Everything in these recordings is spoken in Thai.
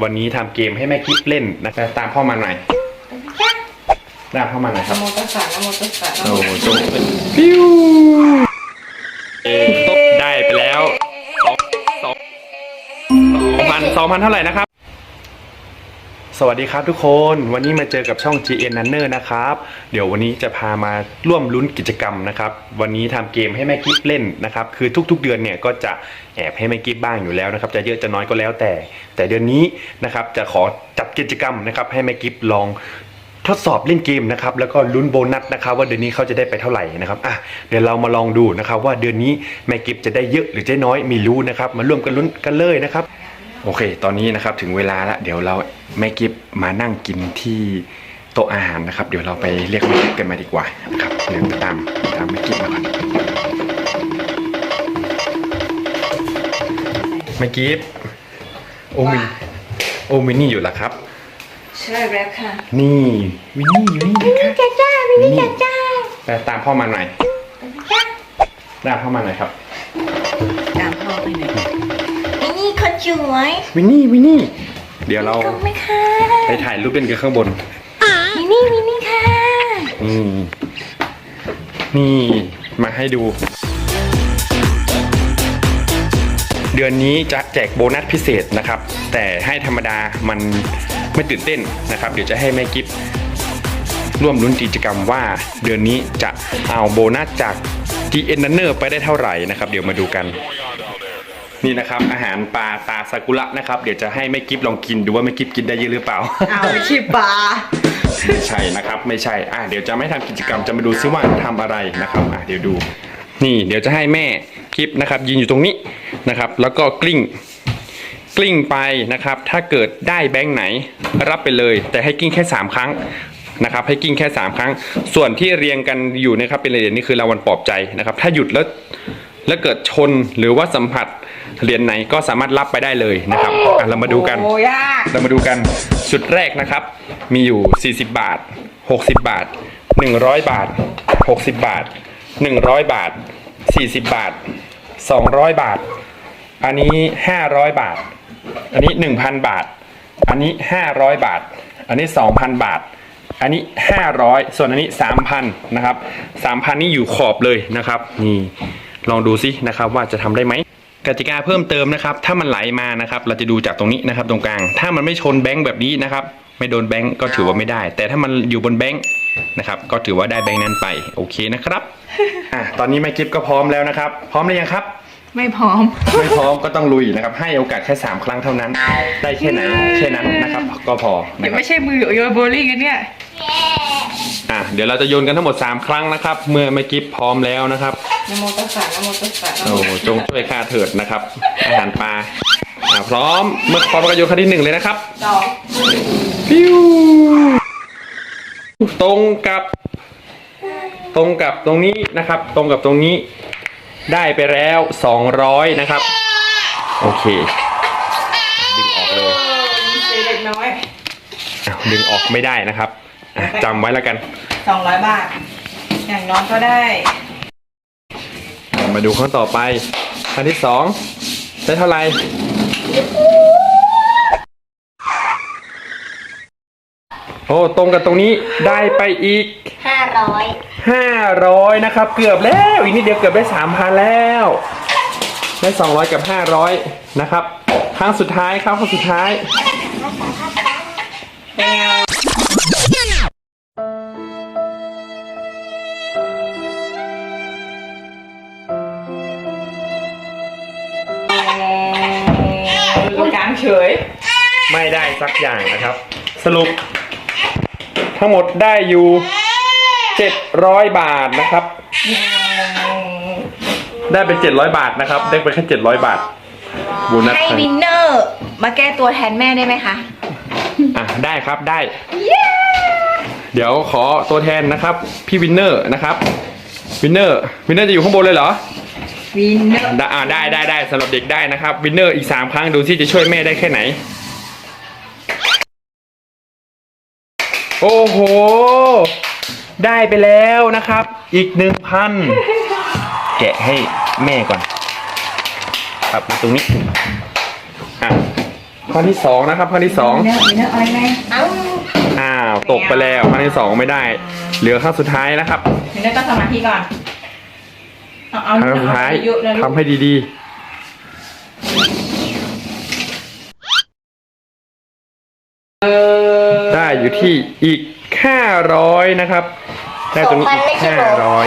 วันนี้ทำเกมให้แม่กิ๊บเล่นนะครับตามพ่อมาหน่อยตามพ่อมาหน่อยครับนโมตัสสะนโมตัสสะนะโอ้โมจงเป็นฟิวเอ๊ะได้ไปแล้วสองสองสองพันสองพันเท่าไหร่นะครับ สวัสดีครับทุกคนวันนี้มาเจอกับช่อง GN Runner นะครับ เดี๋ยววันนี้จะพามาร่วมลุ้นกิจกรรมนะครับ วันนี้ทำเกมให้แม่กิฟเล่นนะครับ คือทุกๆเดือนเนี่ยก็จะแอบให้แม่กิฟบ้างอยู่แล้วนะครับ จะเยอะจะน้อยก็แล้วแต่ แต่เดือนนี้นะครับจะขอจัดกิจกรรมนะครับ ให้แม่กิฟลองทดสอบเล่นเกมนะครับแล้วก็ลุ้นโบนัสนะครับว่าเดือนนี้เขาจะได้ไปเท่าไหร่นะครับอะเดี๋ยวเรามาลองดูนะครับว่าเดือนนี้แม่กิฟจะได้เยอะหรือจะน้อยไม่รู้นะครับมาร่วมกันลุ้นกันเลยนะครับ โอเค ตอนนี้นะครับถึงเวลาแล้วเดี๋ยวเราแม่กิฟมานั่งกินที่โต๊ะอาหารนะครับ เดี๋ยวเราไปเรียกแม่กิฟกันมาดีกว่านะครับเดี๋ยวตามตามแม่กิฟมาก่อนแม่กิฟโอมินโอมินนี่อยู่แล้วครับ ใช่แล้วค่ะ นี่วินนี่อยู่นี่นะคะจ้าจ้าวินี่จ้าจ้าไปตามพ่อมาหน่อยตามพ่อมาหน่อยครับ ตามพ่อไปหน่อยวิ นี่คนสวยวินนี่วินนี่ เดี๋ยวเราก็ไหมคะไปถ่ายรูปเล่นกันข้างบนวินี่วินี่ค่ะนี่ นี่มาให้ดู เดือนนี้จะแจกโบนัสพิเศษนะครับ แต่ให้ธรรมดามันไม่ตื่นเต้นนะครับ เดี๋ยวจะให้แม่กิฟร่วมลุ้นกิจกรรมว่าเดือนนี้จะเอาโบนัสจาก GN Runner ไปได้เท่าไหร่นะครับ เดี๋ยวมาดูกัน นี่นะครับอาหารปลาตาซากุระนะครับ เดี๋ยวจะให้แม่กิฟลองกินดูว่าแม่กิฟกินได้เยอะหรือเปล่า เอาไปชิปลาไม่ใช่นะครับ ไม่ใช่อะเดี๋ยวจะไม่ทำกิจกรรมจะมาดูซิว่าทำอะไรนะครับอะเดี๋ยวดู นี่เดี๋ยวจะให้แม่คลิปนะครับ ยืนอยู่ตรงนี้นะครับ แล้วก็กลิ้ง กลิ้งไปนะครับ ถ้าเกิดได้แบงค์ไหนรับไปเลย แต่ให้กลิ้งแค่3ครั้งนะครับให้กลิ้งแค่ 3 ครั้ง ส่วนที่เรียงกันอยู่นะครับเป็นเหรียญนี่คือรางวัลปลอบใจนะครับ ถ้าหยุดแล้วแล้วเกิดชนหรือว่าสัมผัส เหรียญไหนก็สามารถรับไปได้เลยนะครับอะเรามาดูกัน โอ้ยากเรามาดูกันชุดแรกนะครับ มีอยู่ 40 บาท 60 บาท 100 บาท 60 บาท 100 บาท 40 บาท 200 บาท อันนี้ 500 บาท อันนี้ 1,000 บาท อันนี้ 500 บาท อันนี้ 2,000 บาท อันนี้ 500 ส่วนอันนี้ 3,000 นะครับ 3,000 นี่อยู่ขอบเลยนะครับ นี่ ลองดูซินะครับว่าจะทำได้ไหม กติกาเพิ่มเติมนะครับ ถ้ามันไหลมานะครับ เราจะดูจากตรงนี้นะครับ ตรงกลาง ถ้ามันไม่ชนแบงค์แบบนี้นะครับ ไม่โดนแบงค์ก็ถือว่าไม่ได้ แต่ถ้ามันอยู่บนแบงค์นะครับ ก็ถือว่าได้แบงค์นั้นไป โอเคนะครับ อะ ตอนนี้แม่กิฟก็พร้อมแล้วนะครับ พร้อมหรือยังครับ ไม่พร้อม ไม่พร้อมก็ต้องลุยนะครับ ให้โอกาสแค่สามครั้งเท่านั้น ได้แค่ไหนแค่นั้นนะครับ ก็พอเดี๋นะยวครับไม่ใช่มือโยนโบลิ่งกันเนี่ย อะเดี๋ยวเราจะโยนกันทั้งหมด 3 ครั้งนะครับ เมื่อแม่กิฟพร้อมแล้วนะครับนโมตัสสะนโมตัสสะนะโอ้โมจงช่วยข้าเถิดนะครับ อาหารปลาอ่าพร้อมเมื่อพร้อมก็โยนครั้งที่หนึ่งเลยนะครับ สองฟิวตรงกับ ตรงกับตรงนี้นะครับ ตรงกับตรงนี้ ได้ไปแล้ว 200 นะครับ โอเค ดึงออกเลยมีเศษเล็กน้อยอ้าวดึงออกไม่ได้นะครับอะจำไว้แล้วกัน สองร้อยบาท อย่างน้อยก็ได้มาดูข้อต่อไปอันที่สองได้เท่าไหร่โอ้ตรงกับตรงนี้ได้ไปอีก ห้าร้อย500นะครับ เกือบแล้วอีกนิดเดียวเกือบได้3,000แล้ว ได้200กับ500นะครับครั้งสุดท้ายครับครั้งสุดท้ายตรงกลางเฉย ไม่ได้สักอย่างนะครับ สรุป ทั้งหมดได้อยู่ 700บาทนะครับ ได้เป็น700บาทนะครับ ได้ไปแค่700บาทบูนัสให้วินเนอร์ มาแก้ตัวแทนแม่ได้ไหมคะ อะได้ครับได้ เดี๋ยวขอตัวแทนนะครับ พี่วินเนอร์นะครับ วินเนอร์วินเนอร์จะอยู่ข้างบนเลยเหรอวินเนอร์ได้อ่าได้ได้ได้สำหรับเด็กได้นะครับวินเนอร์อีก3ครั้งดูที่จะช่วยแม่ได้แค่ไหน โอ้โห ได้ไปแล้วนะครับ อีกหนึ่งพันแกะให้แม่ก่อนครับมาตรงนี้อะพันที่สองนะครับพันที่สองวินเนอร์วินเนอร์เอาอะไรไหมเอ้าอ้าวตกไปแล้วพันที่สองไม่ได้ เหลือครั้งสุดท้ายนะครับวินเนอร์ต้องสมาธิก่อน เอาเอาครั้งสุดท้ายเยอะๆนะลูกทำให้ดีๆ ได้ อยู่ที่อีกห้าร้อยนะครับได้ตรงนี้อีกห้าร้อย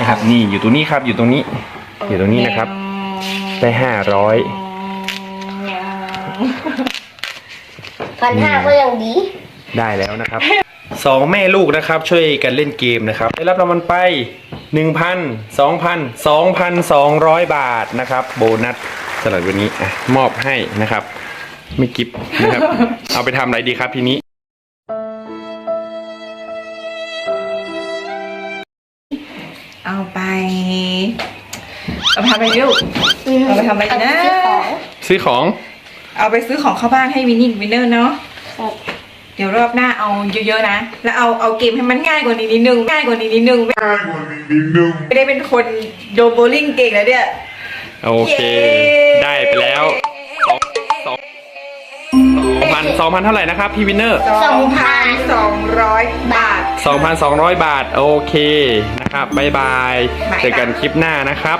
นะครับ นี่อยู่ตรงนี้ครับ อยู่ตรงนี้ อยู่ตรงนี้นะครับ ได้ห้าร้อยพันห้าก็ยังดีได้แล้วนะครับสองแม่ลูกนะครับ ช่วยกันเล่นเกมนะครับ ได้รับรางวัลไปหนึ่งพันสองพันสองพันสองร้อยบาทนะครับ โบนัสสำหรับวันนี้อะมอบให้นะครับ ไม่กิฟนะครับ เอาไปทำอะไรดีครับทีนี้ เอาไปทำอะไรลูกเอาไปทำอะไรนะซื้อของซื้อของเอาไปซื้อของเข้าบ้านให้วินนี่วินเนอร์เนาะครับเดี๋ยวรอบหน้าเอาเยอะๆนะ แล้วเอาเอาเกมให้มันง่ายกว่านี้นิดนึงง่ายกว่านี้นิดนึงไม่ไม่ได้เป็นคนโดนโบลิ่งเก่งแล้วเนี่ยโอเคเย้ได้ไปแล้วสองสองสองพันสองพันเท่าไหร่นะครับพี่วินเนอร์สองพันสองร้อยบาท 2,200 บาท โอเคนะครับบ๊ายบายบ๊ายบาย เจอกันคลิปหน้านะครับ